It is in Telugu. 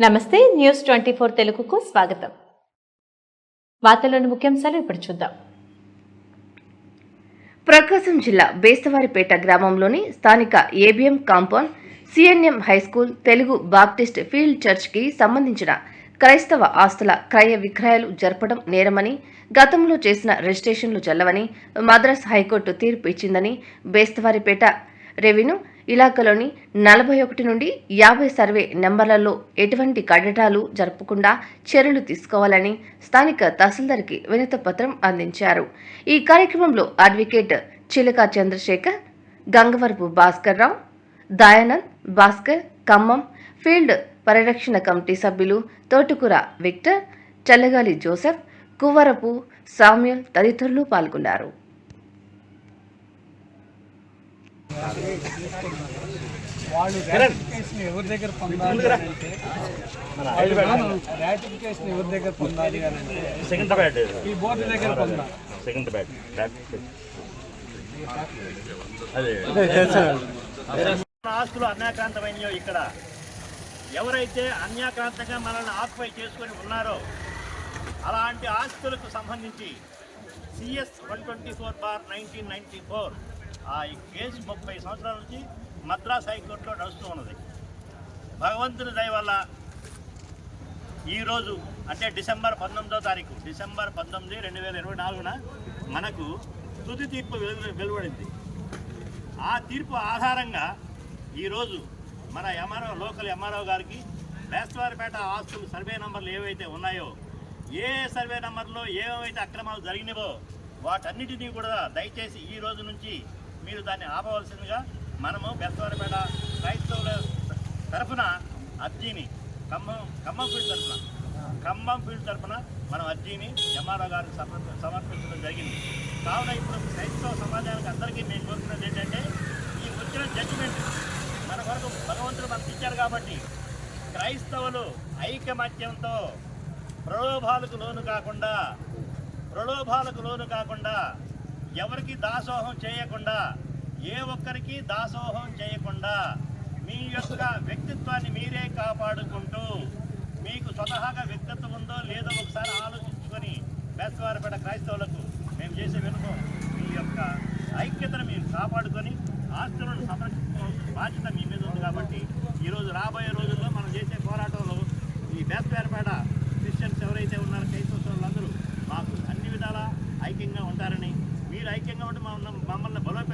నమస్తే న్యూస్ ట్వంటీ ఫోర్ తెలుగుకు స్వాగతం. వార్తల్లోని ముఖ్యాంశాలు ఇప్పుడు చూద్దాం. ప్రకాశం జిల్లా బేస్తవారిపేట గ్రామంలోని స్థానిక ABM compound CNM high school Telugu baptist field చర్చ్కి సంబంధించిన క్రైస్తవ ఆస్తుల క్రయ విక్రయాలు జరపడం నేరమని గతంలో చేసిన రిజిస్ట్రేషన్లు చెల్లవని మద్రాస్ హైకోర్టు తీర్పు ఇచ్చిందని బేస్తవారిపేట రెవెన్యూ ఇలాకాలోని నలభై ఒకటి నుండి యాభై సర్వే నెంబర్లలో ఎటువంటి కడటాలు జరపకుండా చర్యలు తీసుకోవాలని స్థానిక తహసీల్దార్కి వినతి పత్రం అందించారు. ఈ కార్యక్రమంలో అడ్వకేట్ చిలక చంద్రశేఖర్ గంగవరపు భాస్కర్ రావు దయానంద్ భాస్కర్ ఖమ్మం ఫీల్డ్ పరిరక్షణ కమిటీ సభ్యులు Thotukura Victor Challagali Joseph Kuvvarapu Samuel తదితరులు పాల్గొన్నారు. వాళ్ళు రాటిఫికేషన్ ఎవరి దగ్గర పొందాలి అంటే రాటిఫికేషన్ ఎవరి దగ్గర పొందాలి అని అంటే సెకండ్ బ్యాట్. ఈ బోర్డు దగ్గర పొందాలి సెకండ్ బ్యాట్ ఆస్తులు అన్యాక్రాంతమైనయో ఇక్కడ. ఎవరైతే అన్యాక్రాంతంగా మనల్ని ఆక్యుపై చేసుకొని ఉన్నారో అలాంటి ఆస్తులకు సంబంధించి CS one twenty four bar nineteen ninety four ఆ కేసు ముప్పై సంవత్సరాల నుంచి మద్రాస్ హైకోర్టులో నడుస్తూ ఉన్నది. భగవంతుని దయ వల్ల ఈరోజు అంటే డిసెంబర్ పంతొమ్మిదో తారీఖు డిసెంబర్ పంతొమ్మిది రెండు వేల ఇరవై నాలుగున మనకు తుది తీర్పు వెలువడింది. ఆ తీర్పు ఆధారంగా ఈరోజు మన ఎంఆర్ఓ లోకల్ ఎంఆర్ఓ గారికి బేస్తవారిపేట ఆస్తులు సర్వే నంబర్లు ఏవైతే ఉన్నాయో ఏ సర్వే నంబర్లో ఏవైతే అక్రమాలు జరిగినవో వాటన్నిటినీ కూడా దయచేసి ఈ రోజు నుంచి మీరు దాన్ని ఆపవలసిందిగా మనము బేస్తవారిపేట క్రైస్తవుల తరఫున అర్జీని ఖమ్మం ఖమ్మం ఫీల్డ్ తరఫున ఖమ్మం ఫీల్డ్ తరఫున మనం అర్జీని ఎంఆర్ఓ గారికి సమర్పించడం జరిగింది. కావున ఇప్పుడు క్రైస్తవ సమాజానికి అందరికీ మేము కోరుతున్నది ఏంటంటే ఈ వచ్చిన జడ్జిమెంట్ మన కొరకు భగవంతుడు మనకి ఇచ్చారు కాబట్టి క్రైస్తవులు ఐకమత్యంతో ప్రలోభాలకు లోను కాకుండా ప్రలోభాలకు లోను కాకుండా ఎవరికి దాసోహం చేయకుండా ఏ ఒక్కరికి దాసోహం చేయకుండా మీ యొక్క వ్యక్తిత్వాన్ని మీరే కాపాడుకుంటూ మీకు స్వతహాగా వ్యక్తిత్వం ఉందో లేదో ఒకసారి ఆలోచించుకొని బేస్తవారపేట క్రైస్తవులకు మేము చేసే వెనుకం మీ యొక్క ఐక్యతను మీరు కాపాడుకొని ఆస్తులను సంరక్షించడం బాధ్యత మీ మీద ఉంది కాబట్టి ఈరోజు రా కాబట్టి మనం మమ్మల్ని బలోపేతం